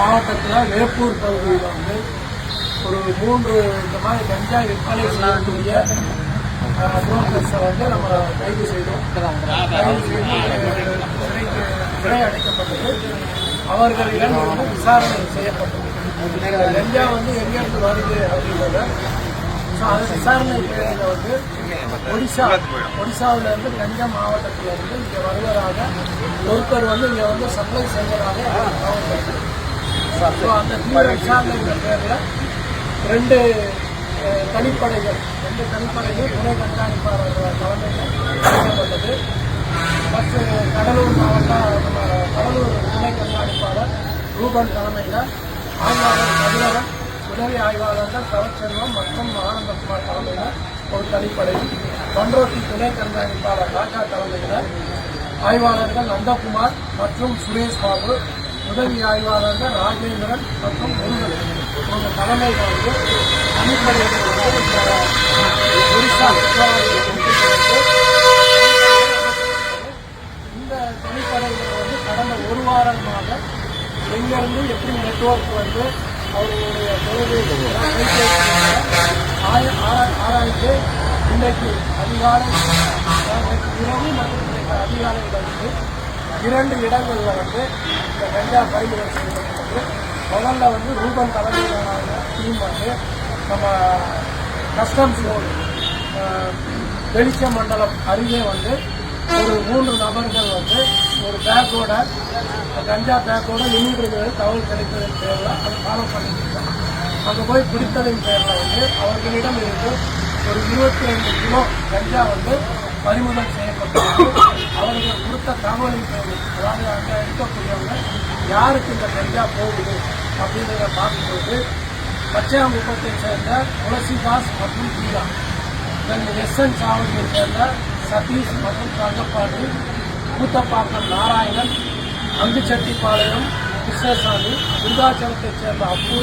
மாவட்டத்தில் வேப்பூர் பகுதியில் வந்து ஒரு மூன்று இந்த மாதிரி கஞ்சா விற்பனை செய்யக்கூடிய புரோக்கர்ஸை வந்து நம்ம கைது செய்தோம். கைது செய்து சிறைக்கு சிறை அடைக்கப்பட்டது. அவர்களிடம் வந்து விசாரணை செய்யப்பட்டது. கஞ்சா வந்து எங்கேருந்து வருது அப்படின்றத ஸோ அது விசாரணை பேரில் வந்து ஒடிசா ஒடிசாவில் இருந்து கஞ்சா மாவட்டத்தில் இருந்து இங்கே வருவதாக ஒருத்தர் வந்து இங்கே வந்து சப்ளை செய்வதாக தகவல் ஸோ அந்த தீவிர விசாரணைகள் பேரில் ரெண்டு தனிப்படைகள் ரெண்டு தனிப்படைகள் துணை கண்காணிப்பாளர்கள் தலைமையில் அமைக்கப்பட்டது மற்ற கடலூர் மாவட்ட நம்ம கடலூர் துணை கண்காணிப்பாளர் ரூபன் தலைமையில் ஆய்வாளர் கதிரவன் உதவி ஆய்வாளர்கள் தவச்செல்வம் மற்றும் ஆனந்தகுமார் தலைமையில் ஒரு தனிப்படை பன்ரோட்டி துணை கண்காணிப்பாளர் ராஜா தலைமையில் ஆய்வாளர்கள் நந்தகுமார் மற்றும் சுரேஷ் பாபு உதவி ஆய்வாளர்கள் ராஜேந்திரன் மற்றும் முருகன் இவங்க தலைமையில் வந்து தனிப்படைகள் இந்த ஒரிசா இந்த தனிப்படைகள் வந்து கடந்த ஒரு வாரமாக எங்கிருந்து எப்படி நெட்ஒர்க் வந்து அவர்களுடைய தொழிலை ஆராய்ந்து இன்றைக்கு அதிகாலை இரவு மற்றும் இன்றைக்கு அதிகாலையில் வந்து இரண்டு இடங்களில் வந்து இந்த கஞ்சா பறிமுதல் செய்யப்பட்டது முதல்ல வந்து ரூபன் தலைமையிலான டீம் வந்து நம்ம கஸ்டம்ஸ் ரோடு வெளிச்ச மண்டலம் அருகே வந்து ஒரு மூன்று நபர்கள் வந்து ஒரு பேக்கோட கஞ்சா பேக்கோட நின்றுட்டு தகவல் கிடைத்ததன் பேரில் அதை ஃபாலோ பண்ணிட்டு அங்கே போய் பிடித்ததின் பேரில் வந்து அவர்களிடம் இருந்து ஒரு இருபத்தி ரெண்டு கிலோ கஞ்சா வந்து பறிமுதல் செய்யப்பட்டது அவர்கள் கொடுத்த தகவலின் பேரில் அதாவது அங்கே இருக்கக்கூடியவங்க யாருக்கு இந்த கஞ்சா போகுது அப்படின்றத பார்க்கும்போது பச்சையாங்குப்பத்தை சேர்ந்த துளசிதாஸ் மற்றும் கீழா தென் எஸ்என் சாவடியை சேர்ந்த சதீஷ் மற்றும் தங்கப்பாண்டி கூத்தப்பாக்கம் நாராயணன் அங்குச்செட்டிப்பாளையம் கிருஷ்ணசாமி விருதாச்சலத்தைச் சேர்ந்த அப்பு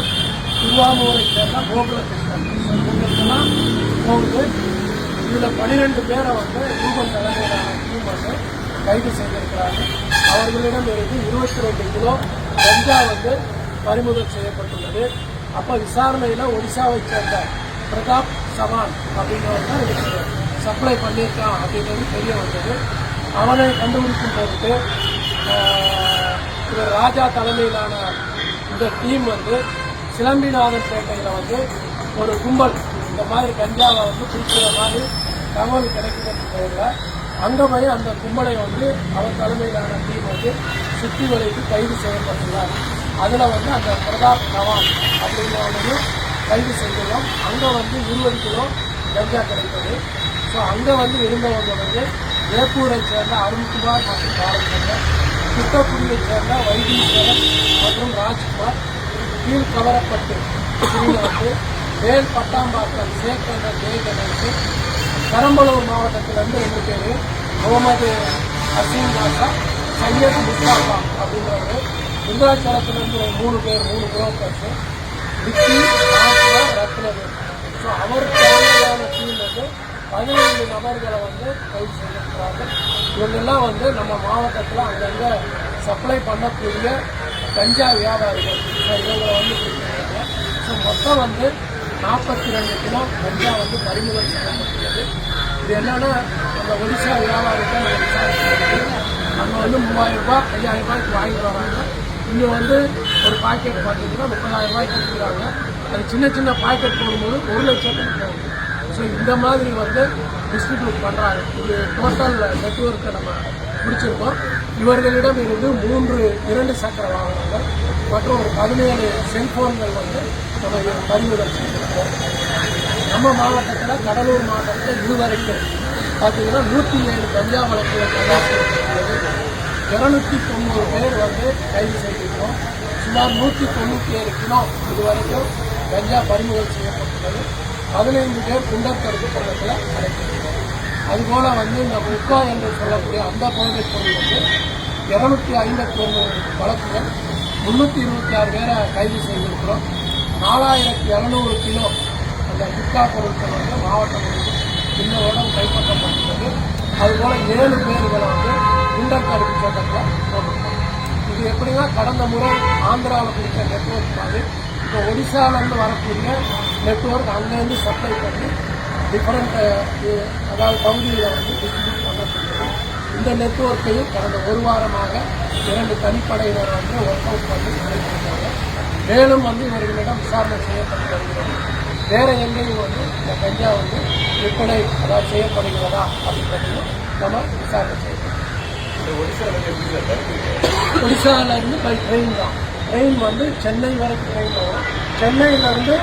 திருவாமூரைச் சேர்ந்த கோகுலகிருஷ்ணன். இவங்களுக்கெல்லாம் போகுது. இதில் பன்னிரெண்டு பேரை வந்து ரூபன் தலைமையிலான வந்து கைது செய்திருக்கிறாங்க அவர்களிடம் இருந்து இருபத்தி ரெண்டு கிலோ கஞ்சா வந்து பறிமுதல் செய்யப்பட்டுள்ளது. அப்போ விசாரணையில் ஒடிசாவை சேர்ந்த பிரதாப் சவான் அப்படிங்கிறவர் தான் இதுக்கு சப்ளை பண்ணியிருக்கான் அப்படின்றது தெரிய வந்தது. அவனை கண்டுபிடிக்கும் பொருட்டு இவர் ராஜா தலைமையிலான இந்த டீம் வந்து சிலம்பிநாதன் பேட்டையில் வந்து ஒரு கும்பல் இந்த மாதிரி கஞ்சாவை வந்து பிடிக்கிற மாதிரி தகவல் கிடைக்குதுன்னு பெயரில் அங்கே போய் அந்த கும்பலை வந்து அவர் தலைமையிலான டீம் வந்து சுற்றி வளைத்து கைது செய்யப்பட்டுள்ளார். அதில் வந்து அந்த பிரதாப் நவான் அப்படிங்கிறவனையும் கைது செய்துள்ளோம். அங்கே வந்து இருபது கிலோ கஞ்சா கிடைத்தது. ஸோ அங்கே வந்து இருந்தவங்க வந்து வேப்பூரை சேர்ந்த அருண்குமார் மற்றும் பாலச்சந்தர் குட்டக்குடியைச் சேர்ந்த வைத்தீஸ்வரன் மற்றும் ராஜ்குமார் கீழ் கவரப்பட்டு வந்து வேல் பட்டாம்பாக்கம் சேக் என்ற ஜெய கணேஷ் பெரம்பலூர் மாவட்டத்திலேருந்து ரெண்டு பேர்? முகமது அசீம் பாஷா சையத் முஸ்தாபா அப்படின்றவர். விருதாச்சலத்திலேருந்து ஒரு மூணு பேர் மூணு புரோக்கர்ஸ் விக்கி ஆசியா ரத்னவேல். ஸோ அவர் தலைமையிலான டீம் வந்து பதினைந்து நபர்களை வந்து கைது செய்திருக்கிறார்கள். இவங்கெல்லாம் வந்து நம்ம மாவட்டத்தில் அங்கங்கே சப்ளை பண்ணக்கூடிய கஞ்சா வியாபாரிகள். ஸோ இவங்களை வந்து ஸோ மொத்தம் வந்து நாற்பத்தி ரெண்டு கிலோ கஞ்சா வந்து பறிமுதல் செய்யப்பட்டிருக்கு. இது என்னன்னா அந்த ஒடிசா வியாபாரத்தை நம்ம விசாரிச்சு அங்கே வந்து மூவாயிரம் ரூபாய் ஐயாயிரம் ரூபாய்க்கு வாங்கிட்டு வராங்க. இங்கே வந்து ஒரு பாக்கெட் பார்த்தீங்கன்னா முப்பதாயிரம் ரூபாய்க்கு கொடுக்குறாங்க அது சின்ன சின்ன பாக்கெட் போடும்போது ஒரு லட்சத்துக்கு போகுது. ஸோ இந்த மாதிரி வந்து டிஸ்ட்ரிபியூட் பண்ணுறாங்க இது டோட்டல் நெட்ஒர்க்கை நம்ம பிடிச்சிருக்கோம் இவர்களிடம் இருந்து மூன்று இரண்டு சக்கர வாகனங்கள் மற்றும் ஒரு பதினேழு செல்போன்கள் வந்து நம்ம பறிமுதல் செய்திருக்கோம். நம்ம மாவட்டத்தில் கடலூர் மாவட்டத்தில் இதுவரைக்கும் பார்த்தீங்கன்னா நூற்றி ஏழு கஞ்சா வழக்கில் இரநூத்தி தொண்ணூறு பேர் வந்து கைது செய்திருக்கோம் சுமார் நூற்றி தொண்ணூற்றி ஏழு கிலோ இதுவரைக்கும் கஞ்சா பறிமுதல் செய்யப்பட்டுள்ளது. பதினைந்து பேர் குண்டக்கருப்பு பள்ளத்தில் அடைக்கப்பட்டது அதுபோல் வந்து இந்த முக்கா என்று சொல்லக்கூடிய அந்த போதைப் பொருள் வந்து இரநூத்தி ஐம்பத்தி ஒன்று வழக்குகள் முந்நூற்றி இருபத்தி ஆறு பேரை கைது செய்திருக்கிறோம். நாலாயிரத்தி இரநூறு கிலோ இந்த குட்கா பொருட்கள் வந்து மாவட்டம் முழுவதும் இந்த உடம்பு கைப்பற்றப்பட்டுள்ளது அதுபோல் ஏழு பேர்களை வந்து குண்டர் தடுப்பு சட்டத்தில் போட்டிருக்காங்க. இது எப்படின்னா கடந்த முறை ஆந்திராவில் பிடிச்ச நெட்வொர்க் மாதிரி. இப்போ ஒடிசாவிலேருந்து வரக்கூடிய நெட்வொர்க் அங்கேருந்து சப்ளை பண்ணி டிஃப்ரெண்ட் அதாவது பகுதியில் வந்து டிஸ்ட்ரிபியூட் பண்ணக்கூடியது இந்த நெட்வொர்க்கையும் கடந்த ஒரு வாரமாக இரண்டு தனிப்படையினர் வந்து ஒர்க் அவுட் பண்ணி நடைபெறுகிறாங்க மேலும் வந்து இவர்களிடம் விசாரணை செய்யப்பட்டு வருகிறது. வேற எங்கேயும் வந்து இந்த கஞ்சா வந்து விற்பனை அதாவது செய்யப்படுகிறதா அப்படின்றதையும் நம்ம விசாரணை செய்யணும். ஒடிசால இருந்து பை ட்ரெயின் தான். ட்ரெயின் வந்து சென்னை வரைக்கும் ட்ரெயின் வரும். சென்னையில இருந்து